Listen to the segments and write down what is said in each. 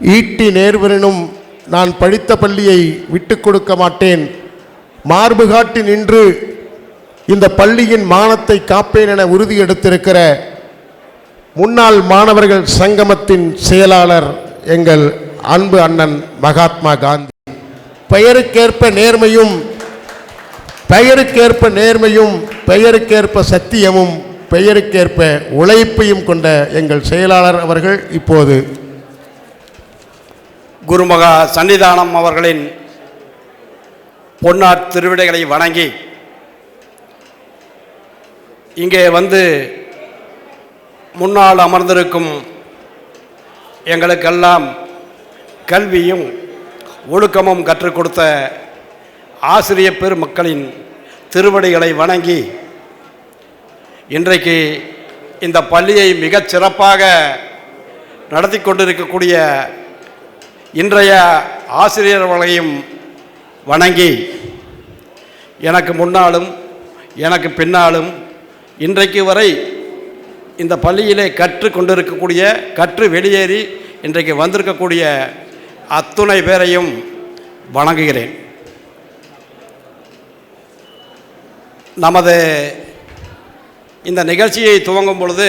ஈட்டி நேர்வரனும் நான் படித்த பள்ளியை விட்டு கொடுக்க மாட்டேன். மார்பு காட்டி நின்று இந்த பள்ளியின் மானத்தை காப்பேன் என உறுதி எடுத்திருக்கிற முன்னாள் மாணவர்கள் சங்கமத்தின் செயலாளர் எங்கள் அன்பு அண்ணன் மகாத்மா காந்தி. பெயருக்கேற்ப நேர்மையும் பெயருக்கேற்ப நேர்மையும் பெயருக்கேற்ப சத்தியமும் பெயருக்கேற்ப உழைப்பையும் கொண்ட எங்கள் செயலாளர் அவர்கள் இப்போது குருமகா சன்னிதானம் அவர்களின் பொன்னார் திருவிடைகளை வணங்கி இங்கே வந்து முன்னால் அமர்ந்திருக்கும் எங்களுக்கெல்லாம் கல்வியும் ஒழுக்கமும் கற்றுக் கொடுத்த ஆசிரிய பெருமக்களின் திருவடிகளை வணங்கி இன்றைக்கு இந்த பள்ளியை மிகச் சிறப்பாக நடத்தி கொண்டிருக்கக்கூடிய இன்றைய ஆசிரியர்களையும் வணங்கி எனக்கு முன்னாலும் எனக்கு பின்னாலும் இன்றைக்கு வரை இந்த பள்ளியிலே கற்று கொண்டிருக்கக்கூடிய கற்று வெளியேறி இன்றைக்கு வந்திருக்கக்கூடிய அத்துணை பேரையும் வணங்குகிறேன். நமது இந்த நிகழ்ச்சியை துவங்கும் பொழுது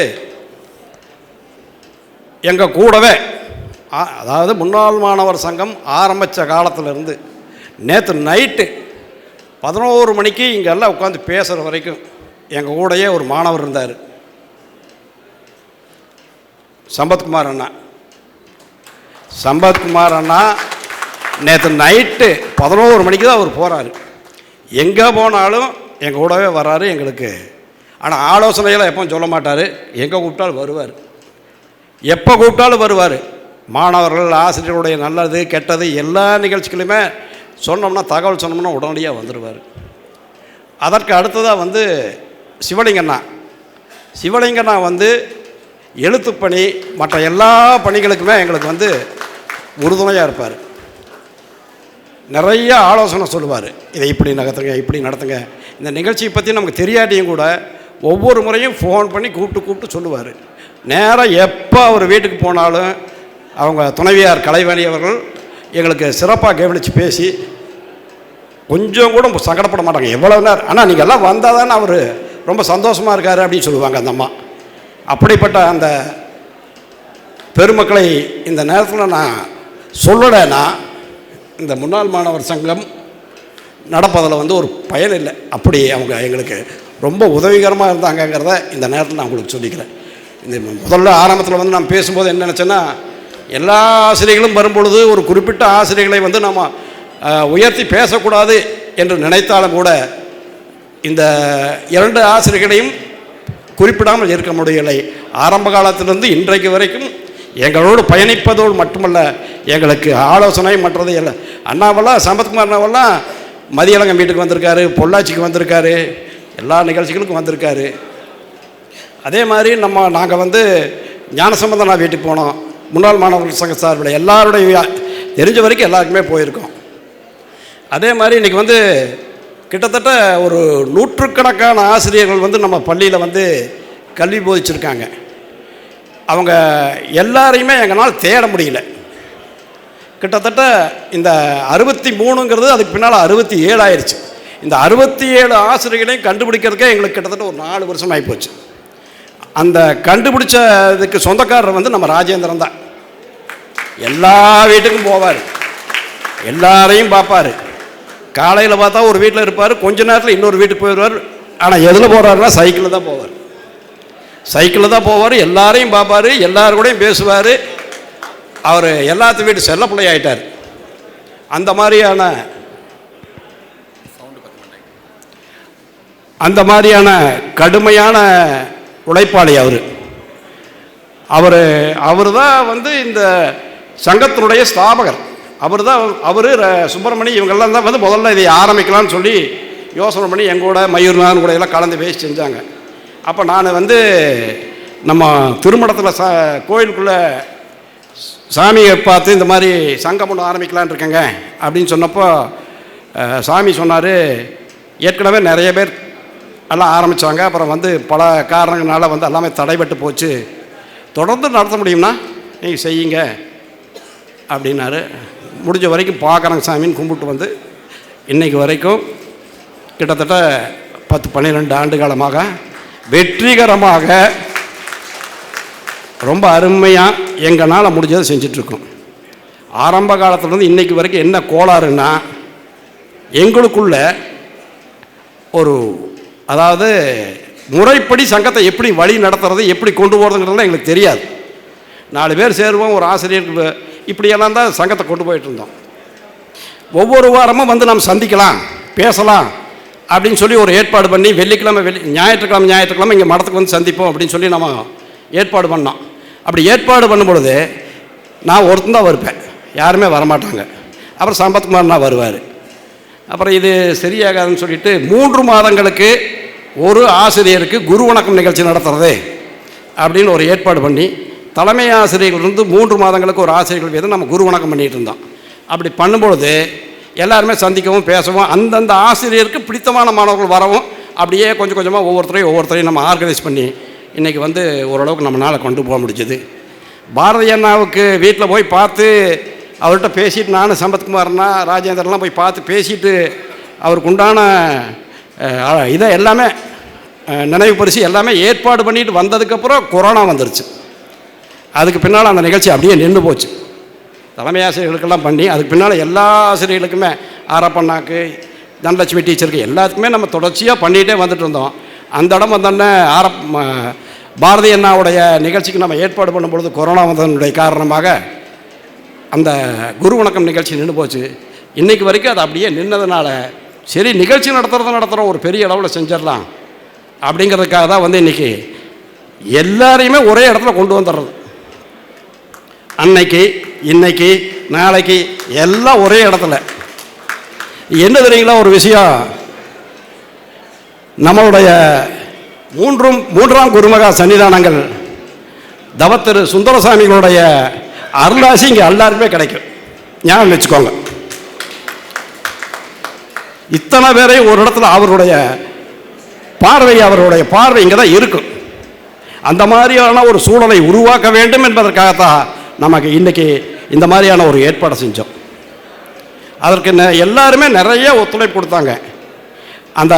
எங்கள் கூடவே அதாவது முன்னாள் மாணவர் சங்கம் ஆரம்பித்த காலத்திலேருந்து நேற்று நைட்டு பதினோரு மணிக்கு இங்கே எல்லாம் உட்காந்து பேசுகிற வரைக்கும் எங்கள் கூடயே ஒரு மாணவர் இருந்தார். சம்பத்குமார் அண்ணா. சம்பத்குமார் அண்ணா நேற்று நைட்டு பதினோரு மணிக்கு தான் அவர் போகிறாரு எங்கே போனாலும் எங்கள் கூடவே வர்றாரு எங்களுக்கு. ஆனால் ஆலோசனையெல்லாம் எப்பவும் சொல்ல மாட்டார். எங்கே கூப்பிட்டாலும் வருவார். எப்போ கூப்பிட்டாலும் வருவார். மாணவர்கள் ஆசிரியருடைய நல்லது கெட்டது எல்லா நிகழ்ச்சிகளுமே சொன்னோம்னா தகவல் சொன்னோம்னா உடனடியாக வந்துடுவார் அதற்கு அடுத்ததாக வந்து சிவலிங்கண்ணா. சிவலிங்கண்ணா வந்து எழுத்து பணி மற்ற எல்லா பணிகளுக்குமே எங்களுக்கு வந்து உறுதுணையாக இருப்பார். நிறைய ஆலோசனை சொல்லுவார். இதை இப்படி நகர்த்துங்க இப்படி நடத்துங்க. இந்த நிகழ்ச்சியை பற்றி நமக்கு தெரியாட்டியும் கூட ஒவ்வொரு முறையும் ஃபோன் பண்ணி கூப்பிட்டு கூப்பிட்டு சொல்லுவார். நேராக எப்போ அவர் வீட்டுக்கு போனாலும் அவங்க துணைவியார் கலைவாணி அவர்கள் எங்களுக்கு சிறப்பாக கவனித்து பேசி கொஞ்சம் கூட சங்கடப்பட மாட்டாங்க. எவ்வளோ நேரம்? ஆனால் நீங்கள் எல்லாம் வந்தால் தானே அவர் ரொம்ப சந்தோஷமாக இருக்கார் அப்படின்னு சொல்லுவாங்க அந்த அம்மா. அப்படிப்பட்ட அந்த பெருமக்களை இந்த நேரத்தில் நான் சொல்லலைன்னா இந்த முன்னாள் மாணவர் சங்கம் நடப்பதில் வந்து ஒரு பயன் இல்லை. அப்படி அவங்க எங்களுக்கு ரொம்ப உதவிகரமாக இருந்தாங்கங்கிறத இந்த நேரத்தில் நான் உங்களுக்கு சொல்லிக்கிறேன். இந்த முதல்ல ஆரம்பத்தில் வந்து நான் பேசும்போது என்ன நினச்சேன்னா எல்லா ஆசிரியர்களும் வரும்பொழுது ஒரு குறிப்பிட்ட ஆசிரியர்களை வந்து நம்ம உயர்த்தி பேசக்கூடாது என்று நினைத்தாலும் கூட இந்த இரண்டு ஆசிரியர்களையும் குறிப்பிடாமல் இருக்க முடியலை. ஆரம்ப காலத்திலிருந்து இன்றைக்கு வரைக்கும் எங்களோடு பயணிப்பதோடு மட்டுமல்ல எங்களுக்கு ஆலோசனை மற்றது இல்லை. அண்ணாவெல்லாம் சம்பத்குமார் அண்ணாவெல்லாம் மதியலங்கம் வீட்டுக்கு வந்திருக்காரு பொள்ளாச்சிக்கு வந்திருக்காரு எல்லா நிகழ்ச்சிகளுக்கும் வந்திருக்காரு. அதே மாதிரி நம்ம நாங்கள் வந்து ஞானசம்பந்தனா வீட்டுக்கு போனோம். முன்னாள் மாணவர்கள் சங்க சார்பில் எல்லாருடைய தெரிஞ்ச வரைக்கும் எல்லாருக்குமே போயிருக்கோம். அதே மாதிரி இன்றைக்கி வந்து கிட்டத்தட்ட ஒரு நூற்றுக்கணக்கான ஆசிரியர்கள் வந்து நம்ம பள்ளியில் வந்து கல்வி போதிச்சிருக்காங்க. அவங்க எல்லாரையுமே எங்களால் தேட முடியல. கிட்டத்தட்ட இந்த அறுபத்தி மூணுங்கிறது அதுக்கு பின்னால் அறுபத்தி ஏழு ஆயிடுச்சு இந்த அறுபத்தி ஏழு ஆசிரியர்களையும் கண்டுபிடிக்கிறதுக்கே எங்களுக்கு கிட்டத்தட்ட ஒரு நாலு வருஷம் ஆகிப்போச்சு அந்த கண்டுபிடிச்சதுக்கு சொந்தக்காரர் வந்து நம்ம ராஜேந்திரன் தான். எல்லா வீட்டுக்கும் போவார். எல்லாரையும் பார்ப்பார். காலையில் பார்த்தா ஒரு வீட்டில் இருப்பார் கொஞ்ச நேரத்தில் இன்னொரு வீட்டுக்கு போயிடுவார். ஆனால் எதில் போகிறாருன்னா சைக்கிளில் தான் போவார். சைக்கிளில் தான் போவார் எல்லாரையும் பார்ப்பார் எல்லாரு கூடயும் பேசுவார். அவர் எல்லாத்து வீட்டு செல்ல பிள்ளை ஆயிட்டார். அந்த மாதிரியான அந்த மாதிரியான கடுமையான உழைப்பாளி அவர் அவர் அவர் தான் வந்து இந்த சங்கத்தினுடைய ஸ்தாபகர். அவர் தான் அவர் சுப்பிரமணி இவங்கெல்லாம் தான் வந்து முதல்ல இதை ஆரம்பிக்கலாம்னு சொல்லி யோசனை பண்ணி எங்கூட மயூர்நாதன் கூட எல்லாம் கலந்து பேசி செஞ்சாங்க. அப்போ நான் வந்து நம்ம திருமணத்தில் ச கோயிலுக்குள்ளே சாமியை பார்த்து இந்த மாதிரி சங்கம் ஒன்று ஆரம்பிக்கலான் இருக்கேங்க அப்படின்னு சொன்னப்போ சாமி சொன்னார் ஏற்கனவே நிறைய பேர் எல்லாம் ஆரம்பித்தாங்க அப்புறம் வந்து பல காரணங்களால் வந்து எல்லாமே தடைபட்டு போச்சு. தொடர்ந்து நடத்த முடியும்னா நீங்கள் செய்யுங்க அப்படின்னாரு. முடிஞ்ச வரைக்கும் பார்க்குறாங்க சாமின்னு கும்பிட்டு வந்து இன்னைக்கு வரைக்கும் கிட்டத்தட்ட பத்து பன்னிரெண்டு ஆண்டு காலமாக வெற்றிகரமாக ரொம்ப அருமையாக எங்களால் முடிஞ்சதை செஞ்சிட்ருக்கோம். ஆரம்ப காலத்துலேருந்து இன்னைக்கு வரைக்கும் என்ன கோளாறுன்னா எங்களுக்குள்ள ஒரு அதாவது முறைப்படி சங்கத்தை எப்படி வழி நடத்துறது எப்படி கொண்டு போகிறதுங்கிறதுலாம் எங்களுக்கு தெரியாது. நாலு பேர் சேருவோம் ஒரு ஆசிரியருக்கு இப்படியெல்லாம் தான் சங்கத்தை கொண்டு போயிட்டு இருந்தோம். ஒவ்வொரு வாரமும் வந்து நாம் சந்திக்கலாம் பேசலாம் அப்படின்னு சொல்லி ஒரு ஏற்பாடு பண்ணி வெள்ளிக்கிழமை வெள்ளி ஞாயிற்றுக்கிழமை ஞாயிற்றுக்கிழமை இங்கே மடத்துக்கு வந்து சந்திப்போம் அப்படின்னு சொல்லி நம்ம ஏற்பாடு பண்ணோம். அப்படி ஏற்பாடு பண்ணும்பொழுது நான் ஒருத்தன் தான் வருப்பேன் யாருமே வரமாட்டாங்க. அப்புறம் சம்பத்குமார்னா வருவார். அப்புறம் இது சரியாகாதுன்னு சொல்லிட்டு மூன்று மாதங்களுக்கு ஒரு ஆசிரியருக்கு குரு வணக்கம் நிகழ்ச்சி நடத்துறது அப்படின்னு ஒரு ஏற்பாடு பண்ணி தலைமை ஆசிரியர்கள் இருந்து மூன்று மாதங்களுக்கு ஒரு ஆசிரியர்கள் வீதம் நம்ம குரு வணக்கம் பண்ணிகிட்டு இருந்தோம். அப்படி பண்ணும்பொழுது எல்லாருமே சந்திக்கவும் பேசவும் அந்தந்த ஆசிரியருக்கு பிடித்தமான மாணவர்கள் வரவும் அப்படியே கொஞ்சம் கொஞ்சமாக ஒவ்வொருத்தரையும் ஒவ்வொருத்தரையும் நம்ம ஆர்கனைஸ் பண்ணி இன்றைக்கி வந்து ஓரளவுக்கு நம்மளால் கொண்டு போக முடிஞ்சது. பாரதி அண்ணாவுக்கு வீட்டில் போய் பார்த்து அவர்கிட்ட பேசிட்டு நானும் சம்பத்குமார்னா ராஜேந்திரன்லாம் போய் பார்த்து பேசிட்டு அவருக்கு உண்டான இதை எல்லாமே நினைவு பரிசு எல்லாமே ஏற்பாடு பண்ணிட்டு வந்ததுக்கப்புறம் கொரோனா வந்துருச்சு. அதுக்கு பின்னால் அந்த நிகழ்ச்சி அப்படியே நின்று போச்சு. தலைமை ஆசிரியர்களுக்கெல்லாம் பண்ணி அதுக்கு பின்னால் எல்லா ஆசிரியர்களுக்குமே ஆரப்பண்ணாக்கு தனலட்சுமி டீச்சருக்கு எல்லாத்துக்குமே நம்ம தொடர்ச்சியாக பண்ணிகிட்டே வந்துட்டு இருந்தோம். அந்த இடம் வந்தோடனே ஆரப் பாரதி அண்ணாவுடைய நிகழ்ச்சிக்கு நம்ம ஏற்பாடு பண்ணும்பொழுது கொரோனா வந்ததனுடைய காரணமாக அந்த குரு வணக்கம் நிகழ்ச்சி நின்று போச்சு. இன்றைக்கு வரைக்கும் அது அப்படியே நின்னதுனால சரி நிகழ்ச்சி நடத்துகிறத நடத்துகிறோம் ஒரு பெரிய அளவில் செஞ்சிடலாம். அப்படிங்கிறதுக்காக தான் வந்து இன்றைக்கி எல்லாரையுமே ஒரே இடத்துல கொண்டு வந்துடுறது. அன்னைக்கு இன்னைக்கு நாளைக்கு எல்லாம் ஒரே இடத்துல. என்ன தெரியுங்களா ஒரு விஷயம்? நம்மளுடைய மூன்றும் மூன்றாம் குருமகா சன்னிதானங்கள் தவத்திரு சுந்தரசாமிகளுடைய அருளாசி இங்கே எல்லாருக்குமே கிடைக்கும். ஞாபகம் வச்சுக்கோங்க. இத்தனை பேரையும் ஒரு இடத்துல அவருடைய பார்வை அவருடைய பார்வை இங்கே தான் இருக்கும் அந்த மாதிரியான ஒரு சூழலை உருவாக்க வேண்டும் என்பதற்காகத்தான் நமக்கு இன்னைக்கு இந்த மாதிரியான ஒரு ஏற்பாடை செஞ்சோம். அதற்கு நெ- எல்லாருமே நிறைய ஒத்துழைப்பு கொடுத்தாங்க. அந்த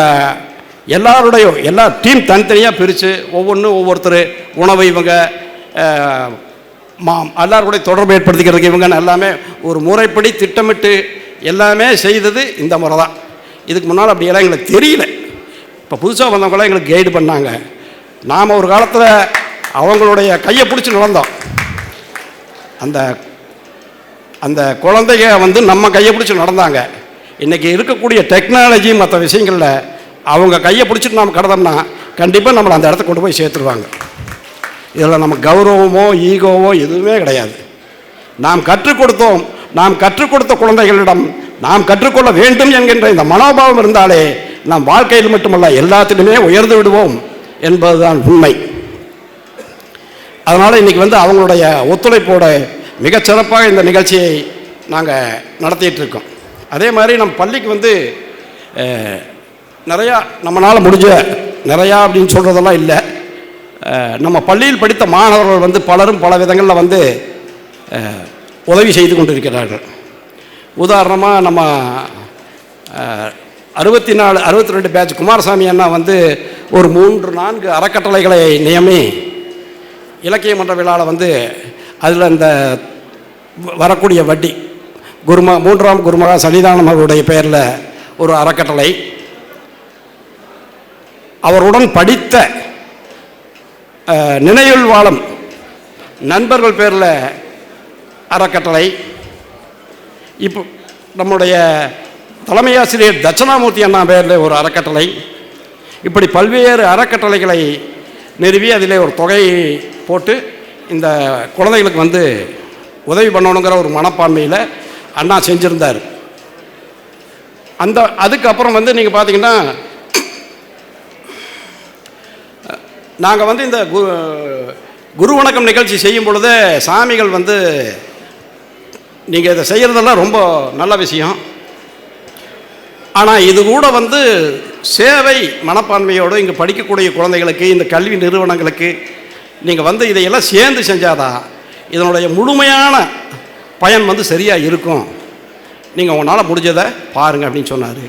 எல்லாருடைய எல்லா டீம் தனித்தனியாக பிரித்து ஒவ்வொன்றும் ஒவ்வொருத்தர் உணவு இவங்க மா எல்லாருடைய தொடர்பு ஏற்படுத்திக்கிறதுக்கு இவங்க எல்லாமே ஒரு முறைப்படி திட்டமிட்டு எல்லாமே செய்தது இந்த முறை தான் இதுக்கு முன்னால் அப்படியெல்லாம் எங்களுக்கு தெரியல. இப்போ புதுசாக வந்தவங்களாம் எங்களுக்கு கைடு பண்ணாங்க. நாம் ஒரு காலத்தில் அவங்களுடைய கையை பிடிச்சி நடந்தோம். அந்த அந்த குழந்தைங்க வந்து நம்ம கையை பிடிச்சி நடந்தாங்க. இன்றைக்கி இருக்கக்கூடிய டெக்னாலஜி மற்ற விஷயங்களில் அவங்க கையை பிடிச்சிட்டு நாம் கடந்தோம்னா கண்டிப்பாக நம்மளை அந்த இடத்துக்கு கொண்டு போய் சேர்த்துருவாங்க. இதில் நம்ம கௌரவமோ ஈகோவோ எதுவுமே கிடையாது. நாம் கற்றுக் கொடுத்தோம். நாம் கற்றுக் கொடுத்த குழந்தைகளிடம் நாம் கற்றுக்கொள்ள வேண்டும் என்கின்ற இந்த மனோபாவம் இருந்தாலே நாம் வாழ்க்கையில் மட்டுமல்ல எல்லாத்திலுமே உயர்ந்து விடுவோம் என்பதுதான் உண்மை. அதனால் இன்றைக்கி வந்து அவங்களுடைய ஒத்துழைப்போட மிகச்சிறப்பாக இந்த நிகழ்ச்சியை நாங்கள் நடத்திட்டு இருக்கோம். அதே மாதிரி நம்ம பள்ளிக்கு வந்து நிறையா நம்மளால் முடிஞ்ச நிறையா அப்படின்னு சொல்கிறதெல்லாம் இல்லை. நம்ம பள்ளியில் படித்த மாணவர்கள் வந்து பலரும் பல விதங்களில் வந்து உதவி செய்து கொண்டிருக்கிறார்கள். உதாரணமாக நம்ம அறுபத்தி நாலு அறுபத்தி ரெண்டு பேட்ச் குமாரசாமி அண்ணா வந்து ஒரு மூன்று நான்கு அறக்கட்டளைகளை நியமி இலக்கிய மன்ற விழாவில் வந்து அதில் இந்த வரக்கூடிய வட்டி குருமா மூன்றாம் குருமகா சன்னிதானம் அவருடைய பெயரில் ஒரு அறக்கட்டளை. அவருடன் படித்த நினைவுள் வாழும் நண்பர்கள் பேரில் அறக்கட்டளை. இப்போ நம்முடைய தலைமை ஆசிரியர் தட்சணாமூர்த்தி அண்ணா பேரில் ஒரு அறக்கட்டளை. இப்படி பல்வேறு அறக்கட்டளைகளை நிறுவி அதில் ஒரு தொகை போட்டு இந்த குழந்தைகளுக்கு வந்து உதவி பண்ணணுங்கிற ஒரு மனப்பான்மையில் அண்ணா செஞ்சுருந்தார். அந்த அதுக்கப்புறம் வந்து நீங்கள் பார்த்தீங்கன்னா நாங்கள் வந்து இந்த கு குரு வணக்கம் நிகழ்ச்சி செய்யும் பொழுது சாமிகள் வந்து நீங்கள் இதை செய்கிறதெல்லாம் ரொம்ப நல்ல விஷயம். ஆனால் இது கூட வந்து சேவை மனப்பான்மையோடு இங்கே படிக்கக்கூடிய குழந்தைகளுக்கு இந்த கல்வி நிறுவனங்களுக்கு நீங்கள் வந்து இதையெல்லாம் சேர்ந்து செஞ்சாதான் இதனுடைய முழுமையான பயன் வந்து சரியாக இருக்கும். நீங்கள் உங்களால் முடிஞ்சதை பாருங்கள் அப்படின்னு சொன்னார்.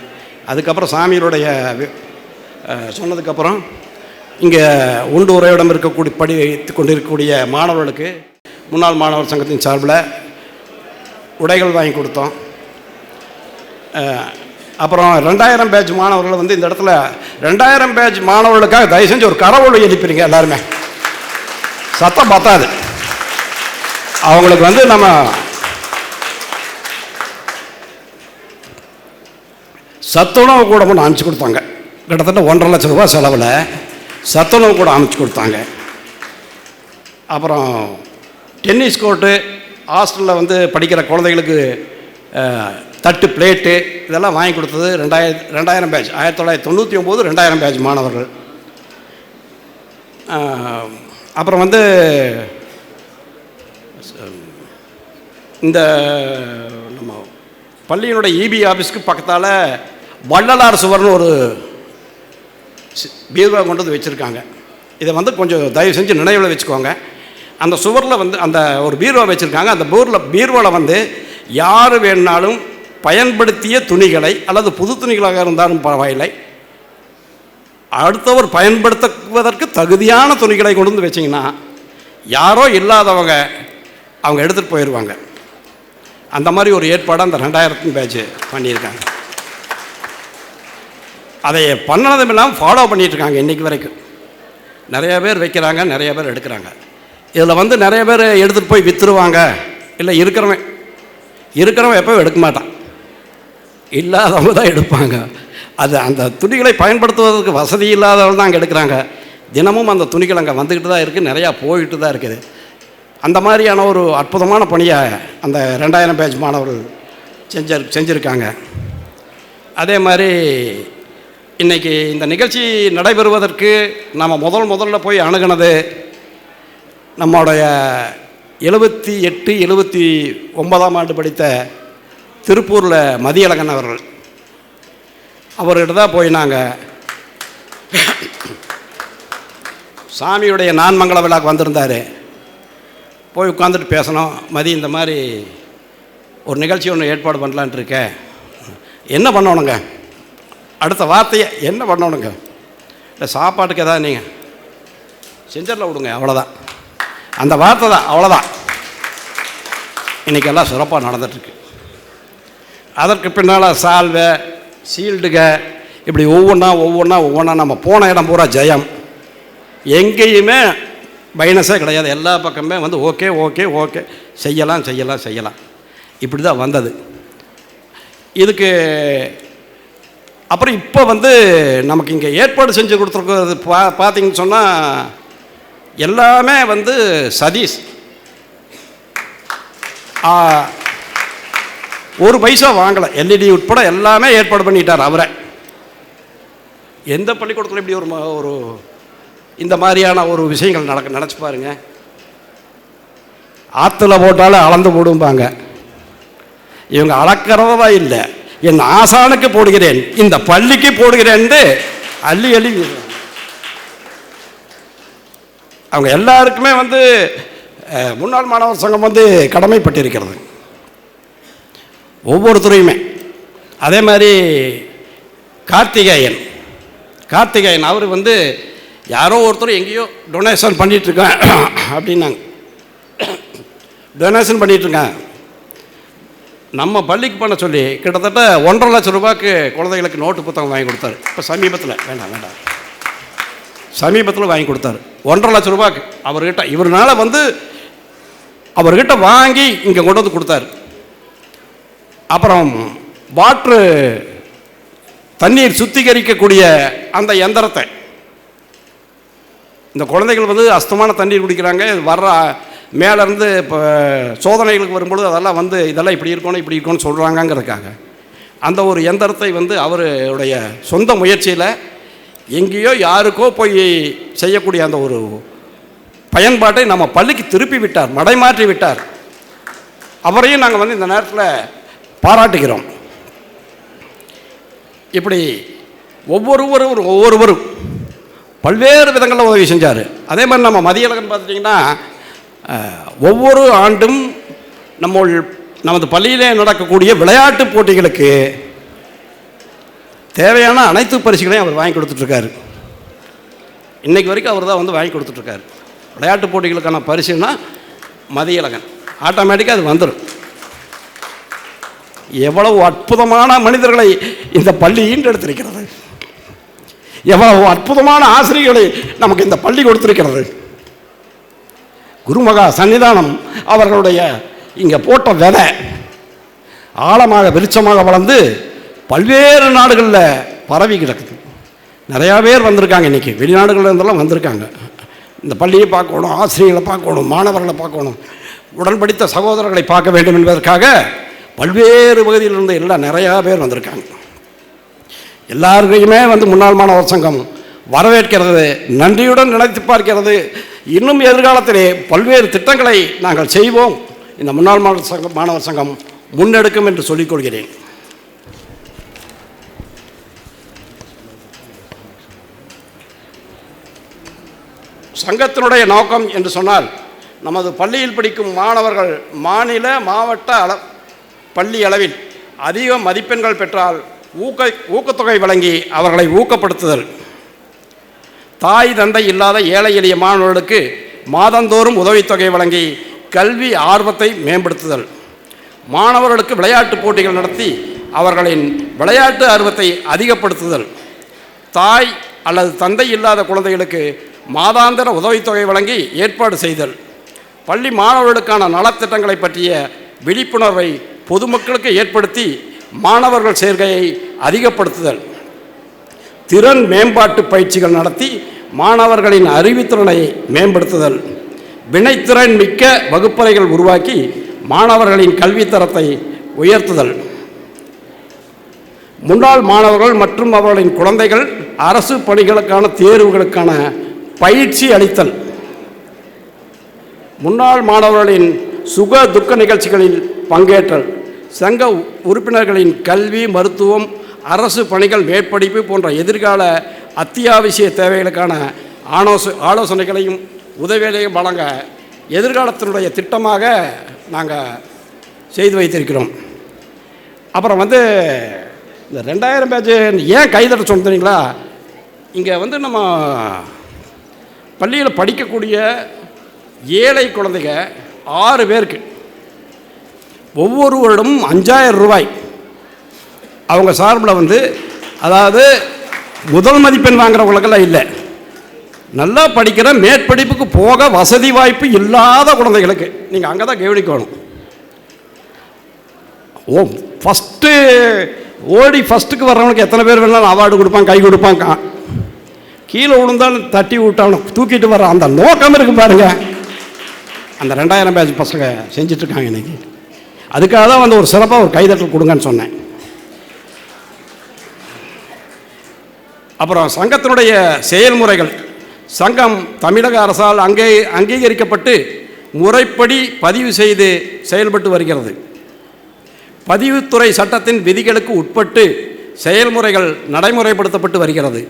அதுக்கப்புறம் சாமியோடைய சொன்னதுக்கப்புறம் இங்கே உண்டு உறையிடம் இருக்கக்கூடிய படி கொண்டிருக்கக்கூடிய மாணவர்களுக்கு முன்னாள் மாணவர் சங்கத்தின் சார்பில் உடைகள் வாங்கி கொடுத்தோம். அப்புறம் ரெண்டாயிரம் பேட்ச் மாணவர்கள் வந்து இந்த இடத்துல ரெண்டாயிரம் பேட்ச் மாணவர்களுக்காக தயவு செஞ்சு ஒரு கரவொலி எழுப்பிடுங்க எல்லாருமே. சத்தம் பத்தாது அவங்களுக்கு வந்து நம்ம சத்துணவு கூட ஒன்று அமைச்சு கொடுத்தாங்க. கிட்டத்தட்ட ஒன்றரை லட்சம் ரூபாய் செலவில் சத்துணவு கூட அமைச்சு கொடுத்தாங்க. அப்புறம் டென்னிஸ் கோர்ட்டு ஹாஸ்டலில் வந்து படிக்கிற குழந்தைகளுக்கு தட்டு பிளேட்டு இதெல்லாம் வாங்கி கொடுத்தது ரெண்டாயிரம் ரெண்டாயிரம் பேட்ச். ஆயிரத்தி தொள்ளாயிரத்தி தொண்ணூற்றி ஒம்பது ரெண்டாயிரம் பேட்ச் மாணவர்கள். அப்புறம் வந்து இந்த நம்ம பள்ளியினுடைய இபி ஆஃபீஸ்க்கு பக்கத்தால் வள்ளலார் சுவர்னு ஒரு பீர்வா கொண்டு வந்து வச்சுருக்காங்க. இதை வந்து கொஞ்சம் தயவு செஞ்சு நினைவில் வச்சுக்கோங்க. அந்த சுவரில் வந்து அந்த ஒரு பீர்வா வச்சுருக்காங்க. அந்த பீரில் பீர்வாவில் வந்து யார் வேணுனாலும் பயன்படுத்திய துணிகளை அல்லது புது துணிகளாக இருந்தாலும் பரவாயில்லை அடுத்தவர் பயன்படுத்துவதற்கு தகுதியான துணிகளை கொண்டு வந்து வச்சிங்கன்னா யாரோ இல்லாதவங்க அவங்க எடுத்துகிட்டு போயிடுவாங்க அந்த மாதிரி ஒரு ஏற்பாடு அந்த ரெண்டாயிரத்து பேட்ச் பண்ணியிருக்காங்க. அதை பண்ணதும் இல்லாமல் ஃபாலோ பண்ணிகிட்ருக்காங்க இன்றைக்கி வரைக்கும். நிறைய பேர் வைக்கிறாங்க நிறைய பேர் எடுக்கிறாங்க. இதில் வந்து நிறைய பேர் எடுத்துகிட்டு போய் விற்றுருவாங்க இல்லை இருக்கிறவன் இருக்கிறவன் எப்போ எடுக்க மாட்டான். இல்லாதவங்க தான் எடுப்பாங்க. அது அந்த துணிகளை பயன்படுத்துவதற்கு வசதி இல்லாதவங்க தான் அங்கே எடுக்கிறாங்க. தினமும் அந்த துணிகள் அங்கே வந்துக்கிட்டு தான் இருக்குது நிறையா போயிட்டு தான் இருக்குது. அந்த மாதிரியான ஒரு அற்புதமான பணியை அந்த ரெண்டாயிரம் பேஜ் மாணவர்கள் செஞ்சு செஞ்சுருக்காங்க. அதே மாதிரி இன்றைக்கி இந்த நிகழ்ச்சி நடைபெறுவதற்கு நாம் முதல் முதல்ல போய் அணுகுனது நம்முடைய எழுபத்தி எட்டு எழுபத்தி ஒன்பதாம் ஆண்டு படித்த திருப்பூரில் மதியழகன் அவர்கள். அவர்கிட்ட தான் போய் நாங்கள் சாமியுடைய நான்மங்கள விழாக்கு வந்திருந்தார். போய் உட்காந்துட்டு பேசணும். மதி இந்த மாதிரி ஒரு நிகழ்ச்சி ஒன்று ஏற்பாடு பண்ணலான்ட்டு இருக்கேன். என்ன பண்ணணுங்க? அடுத்த வார்த்தையை என்ன பண்ணணுங்க? இல்லை சாப்பாட்டுக்கு எதாவது நீங்கள் செஞ்சரில் விடுங்க அவ்வளோதான் அந்த வார்த்தை தான் அவ்வளோதான் இன்றைக்கி எல்லாம் சிறப்பாக நடந்துட்டுருக்கு. அதற்கு பின்னால் சால்வை சீல்டுக இப்படி ஒவ்வொன்றா ஒவ்வொன்றா ஒவ்வொன்றா நம்ம போன இடம் பூரா ஜெயம். எங்கேயுமே மைனஸே கிடையாது. எல்லா பக்கமே வந்து ஓகே ஓகே ஓகே செய்யலாம் செய்யலாம் செய்யலாம். இப்படி தான் வந்தது. இதுக்கு அப்புறம் இப்போ வந்து நமக்கு இங்கே ஏற்பாடு செஞ்சு கொடுத்துருக்கிறது பா பார்த்தீங்கன்னு சொன்னால் எல்லாமே வந்து சதீஷ். ஒரு பைசா வாங்கலை. எல்இடி உட்பட எல்லாமே ஏற்பாடு பண்ணிட்டார் அவரை. எந்த பள்ளிக்கூடத்தில் இப்படி ஒரு ஒரு இந்த மாதிரியான ஒரு விஷயங்கள் நடக்க நினச்சி பாருங்க. ஆற்றுல போட்டாலும் அளந்து போடும்பாங்க. இவங்க அளக்கிறதா இல்லை. என் ஆசானுக்கு போடுகிறேன். இந்த பள்ளிக்கு போடுகிறேன் அள்ளி அள்ளி அவங்க எல்லாருக்குமே வந்து முன்னாள் மாணவர் சங்கம் வந்து கடமைப்பட்டிருக்கிறது. ஒவ்வொருத்தரையுமே. அதே மாதிரி கார்த்திகேயன். கார்த்திகேயன் அவர் வந்து யாரோ ஒருத்தர் எங்கேயோ டொனேஷன் பண்ணிகிட்ருக்கேன் அப்படின்னாங்க. டொனேஷன் பண்ணிகிட்ருக்கேன் நம்ம பள்ளிக்கு பண்ண சொல்லி கிட்டத்தட்ட ஒன்றரை லட்சம் ரூபாய்க்கு குழந்தைகளுக்கு நோட்டு புத்தகம் வாங்கி கொடுத்தாரு. இப்போ சமீபத்தில். வேண்டாம் வேண்டாம். சமீபத்தில் வாங்கி கொடுத்தாரு. ஒன்றரை லட்சம் ரூபாய்க்கு அவர்கிட்ட. இவர்னால வந்து அவர்கிட்ட வாங்கி இங்கே கொண்டு வந்து கொடுத்தாரு. அப்புறம் வாட்ரு தண்ணீர் சுத்திகரிக்கக்கூடிய அந்த எந்திரத்தை. இந்த குழந்தைகள் வந்து அஸ்தமான தண்ணீர் குடிக்கிறாங்க. வர்ற மேலேருந்து இப்போ சோதனைகளுக்கு வரும்பொழுது அதெல்லாம் வந்து இதெல்லாம் இப்படி இருக்கணும் இப்படி இருக்கணும்னு சொல்கிறாங்கங்கிறதுக்காக அந்த ஒரு எந்திரத்தை வந்து அவருடைய சொந்த முயற்சியில் எங்கேயோ யாருக்கோ போய் செய்யக்கூடிய அந்த ஒரு பயன்பாட்டை நம்ம பள்ளிக்கு திருப்பி விட்டார் மடைமாற்றி விட்டார். அவரையும் நாங்கள் வந்து இந்த நேரத்தில் பாராட்டுகிறோம். இப்படி ஒவ்வொருவரும் ஒவ்வொருவரும் பல்வேறு விதங்களில் உதவி செஞ்சார். அதே மாதிரி நம்ம மதியழகன் பார்த்துட்டிங்கன்னா ஒவ்வொரு ஆண்டும் நம்ம நமது பள்ளியிலே நடக்கக்கூடிய விளையாட்டு போட்டிகளுக்கு தேவையான அனைத்து பரிசுகளையும் அவர் வாங்கி கொடுத்துட்ருக்காரு. இன்னைக்கு வரைக்கும் அவர் தான் வந்து வாங்கி கொடுத்துட்ருக்காரு. விளையாட்டு போட்டிகளுக்கான பரிசுன்னா மதியழகன். ஆட்டோமேட்டிக்காக அது வந்துடும் எவ்வளவு அற்புதமான மனிதர்களை இந்த பள்ளி ஈண்டெடுத்திருக்கிறது எவ்வளவு அற்புதமான ஆசிரியர்களை நமக்கு இந்த பள்ளி கொடுத்திருக்கிறது. குருமகா சன்னிதானம் அவர்களுடைய இங்கே போட்ட விதை ஆழமாக வெளிச்சமாக வளர்ந்து பல்வேறு நாடுகளில் பரவி கிடக்குது. நிறையா பேர் வந்திருக்காங்க இன்றைக்கி வெளிநாடுகளில் இருந்தெல்லாம் வந்திருக்காங்க. இந்த பள்ளியை பார்க்கணும் ஆசிரியர்களை பார்க்கணும் மாணவர்களை பார்க்கணும் உடன்படித்த சகோதரர்களை பார்க்க வேண்டும் என்பதற்காக பல்வேறு பகுதியிலிருந்து எல்லாம் நிறையா பேர் வந்திருக்காங்க. எல்லாருக்கையுமே வந்து முன்னாள் மாணவர் சங்கம் வரவேற்கிறது நன்றியுடன் நினைத்து பார்க்கிறது. இன்னும் எதிர்காலத்திலே பல்வேறு திட்டங்களை நாங்கள் செய்வோம். இந்த முன்னாள் மாணவர் சங்கம் மாணவர் சங்கம் முன்னெடுக்கும் என்று சொல்லிக் சங்கத்தினுடைய நோக்கம் என்று சொன்னால் நமது பள்ளியில் படிக்கும் மாணவர்கள் மாநில மாவட்ட அள பள்ளி அளவில் அதிக மதிப்பெண்கள் பெற்றால் ஊக்க ஊக்கத்தொகை வழங்கி அவர்களை ஊக்கப்படுத்துதல். தாய் தந்தை இல்லாத ஏழை எளிய மாணவர்களுக்கு மாதந்தோறும் உதவித்தொகை வழங்கி கல்வி ஆர்வத்தை மேம்படுத்துதல். மாணவர்களுக்கு விளையாட்டுப் போட்டிகள் நடத்தி அவர்களின் விளையாட்டு ஆர்வத்தை அதிகப்படுத்துதல். தாய் அல்லது தந்தை இல்லாத குழந்தைகளுக்கு மாதாந்திர உதவித்தொகை வழங்கி ஏற்பாடு செய்தல். பள்ளி மாணவர்களுக்கான நலத்திட்டங்களை பற்றிய விழிப்புணர்வை பொதுமக்களுக்கு ஏற்படுத்தி மாணவர்கள் சேர்க்கையை அதிகப்படுத்துதல். திறன் மேம்பாட்டு பயிற்சிகள் நடத்தி மாணவர்களின் அறிவுத்திறனை மேம்படுத்துதல். வினைத்திறன் மிக்க வகுப்பறைகள் உருவாக்கி மாணவர்களின் கல்வித்தரத்தை உயர்த்துதல். முன்னாள் மாணவர்கள் மற்றும் அவர்களின் குழந்தைகள் அரசு பணிகளுக்கான தேர்வுகளுக்கான பயிற்சி அளித்தல். முன்னாள் மாணவர்களின் சுக துக்க நிகழ்ச்சிகளில் பங்கேற்றல். சங்க உறுப்பினர்களின் கல்வி மருத்துவம் அரசு பணிகள் மேற்படிப்பு போன்ற எதிர்கால அத்தியாவசிய தேவைகளுக்கான ஆலோச ஆலோசனைகளையும் உதவிகளையும் வழங்க எதிர்காலத்தினுடைய திட்டமாக நாங்கள் செய்து வைத்திருக்கிறோம். அப்புறம் வந்து இந்த ரெண்டாயிரம் பேஜ் ஏன் கைதட்ட சொன்னீங்களா? இங்கே வந்து நம்ம பள்ளியில் படிக்கக்கூடிய ஏழை குழந்தைங்க ஆறு பேருக்கு. ஒவ்வொரு வருடமும் அஞ்சாயிரம் ரூபாய். அவங்க சார்பில் வந்து அதாவது முதல் மதிப்பெண் வாங்குறவங்களுக்கெல்லாம் இல்லை. நல்லா படிக்கிற மேற்படிப்புக்கு போக வசதி வாய்ப்பு இல்லாத குழந்தைகளுக்கு. நீங்கள் அங்கே தான் கவனிக்கணும். ஓ ஃபஸ்ட்டு ஓடி ஃபஸ்ட்டுக்கு வர்றவனுக்கு எத்தனை பேர் வேணாலும் அவார்டு கொடுப்பான் கை கொடுப்பான் கீழே விழுந்தாலும் தட்டி விட்டாலும் தூக்கிட்டு வர அந்த நோக்கம் இருக்கு பாருங்க. அந்த ரெண்டாயிரம் பேஜ் பசங்க செஞ்சுட்டு இருக்காங்க இன்னைக்கு. அதுக்காக தான் வந்து ஒரு சிறப்பாக ஒரு கைதட்டல் கொடுங்கன்னு சொன்னேன். அப்புறம் சங்கத்தினுடைய செயல்முறைகள். சங்கம் தமிழக அரசால் அங்கே அங்கீகரிக்கப்பட்டு முறைப்படி பதிவு செய்து செயல்பட்டு வருகிறது. பதிவுத்துறை சட்டத்தின் விதிகளுக்கு உட்பட்டு செயல்முறைகள் நடைமுறைப்படுத்தப்பட்டு வருகிறது.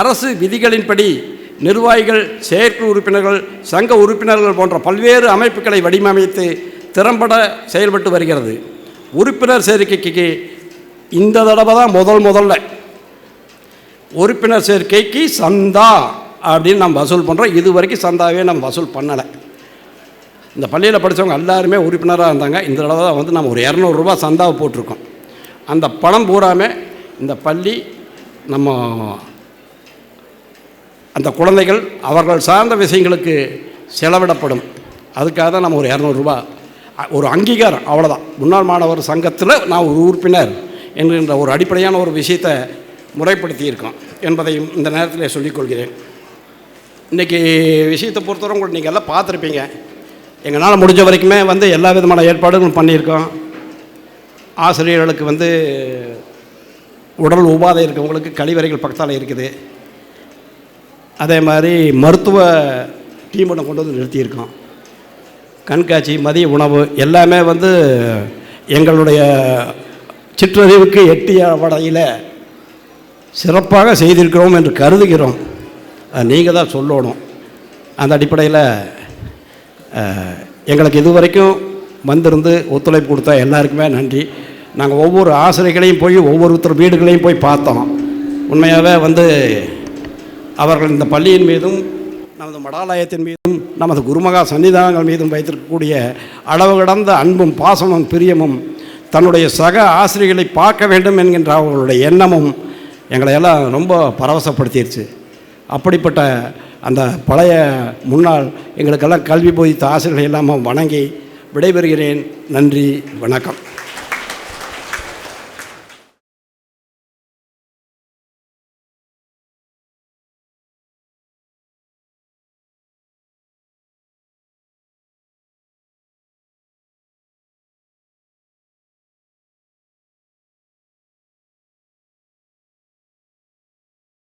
அரசு விதிகளின்படி நிர்வாகிகள் செயற்குழு உறுப்பினர்கள் சங்க உறுப்பினர்கள் போன்ற பல்வேறு அமைப்புகளை வடிவமைத்து திறம்பட செயல்பட்டு வருகிறது. உறுப்பினர் சேர்க்கைக்கு இந்த தடவை தான் முதல் முதல்ல. உறுப்பினர் சேர்க்கைக்கு சந்தா அப்படின்னு நம்ம வசூல் பண்ணுறோம் இது வரைக்கும் சந்தாவே நம்ம வசூல் பண்ணலை. இந்த பள்ளியில் படித்தவங்க எல்லாருமே உறுப்பினராக இருந்தாங்க. இந்த தடவை தான் வந்து நம்ம ஒரு இரநூறுபா சந்தாவை போட்டிருக்கோம். அந்த பணம் பூராமே இந்த பள்ளி நம்ம அந்த குழந்தைகள் அவர்கள் சார்ந்த விஷயங்களுக்கு செலவிடப்படும். அதுக்காக தான் நம்ம ஒரு இரநூறுபா ஒரு அங்கீகாரம் அவ்வளோதான் முன்னாள் மாணவர் சங்கத்தில் நான் ஒரு உறுப்பினர் என்கின்ற ஒரு அடிப்படையான ஒரு விஷயத்தை முறைப்படுத்தியிருக்கோம் என்பதையும் இந்த நேரத்தில் சொல்லிக்கொள்கிறேன். இன்றைக்கி விஷயத்தை பொறுத்தவரை உங்களுக்கு நீங்கள் எல்லாம் பார்த்துருப்பீங்க. எங்களால் முடிஞ்ச வரைக்குமே வந்து எல்லா விதமான ஏற்பாடுகளும் பண்ணியிருக்கோம். ஆசிரியர்களுக்கு வந்து உடல் உபாதை இருக்கவங்களுக்கு கழிவறைகள் பக்கத்தால் இருக்குது. அதே மாதிரி மருத்துவ டீமை கொண்டு வந்து நிறுத்தியிருக்கோம். கண்காட்சி மதிய உணவு எல்லாமே வந்து எங்களுடைய சிற்றறிவுக்கு எட்டிய வடையில் சிறப்பாக செய்திருக்கிறோம் என்று கருதுகிறோம். அது நீங்கள் தான் சொல்லணும். அந்த அடிப்படையில் எங்களுக்கு இதுவரைக்கும் வந்திருந்து ஒத்துழைப்பு கொடுத்த எல்லாருக்குமே நன்றி. நாங்கள் ஒவ்வொரு ஆசிரியர்களையும் போய் ஒவ்வொருத்தர் வீடுகளையும் போய் பார்த்தோம். உண்மையாகவே வந்து அவர்கள் இந்த பள்ளியின் மீதும் நமது மடாலயத்தின் மீதும் நமது குருமகா சன்னிதானங்கள் மீதும் வைத்திருக்கக்கூடிய அளவு கடந்த அன்பும் பாசமும் பிரியமும் தன்னுடைய சக ஆசிரியர்களை பார்க்க வேண்டும் என்கின்ற அவர்களுடைய எண்ணமும் எங்களை எல்லாம் ரொம்ப பரவசப்படுத்திடுச்சு அப்படிப்பட்ட அந்த பழைய முன்னாள் எங்களுக்கெல்லாம் கல்வி போதித்த ஆசிரியர்களை எல்லாமும் வணங்கி விடைபெறுகிறேன். நன்றி வணக்கம்.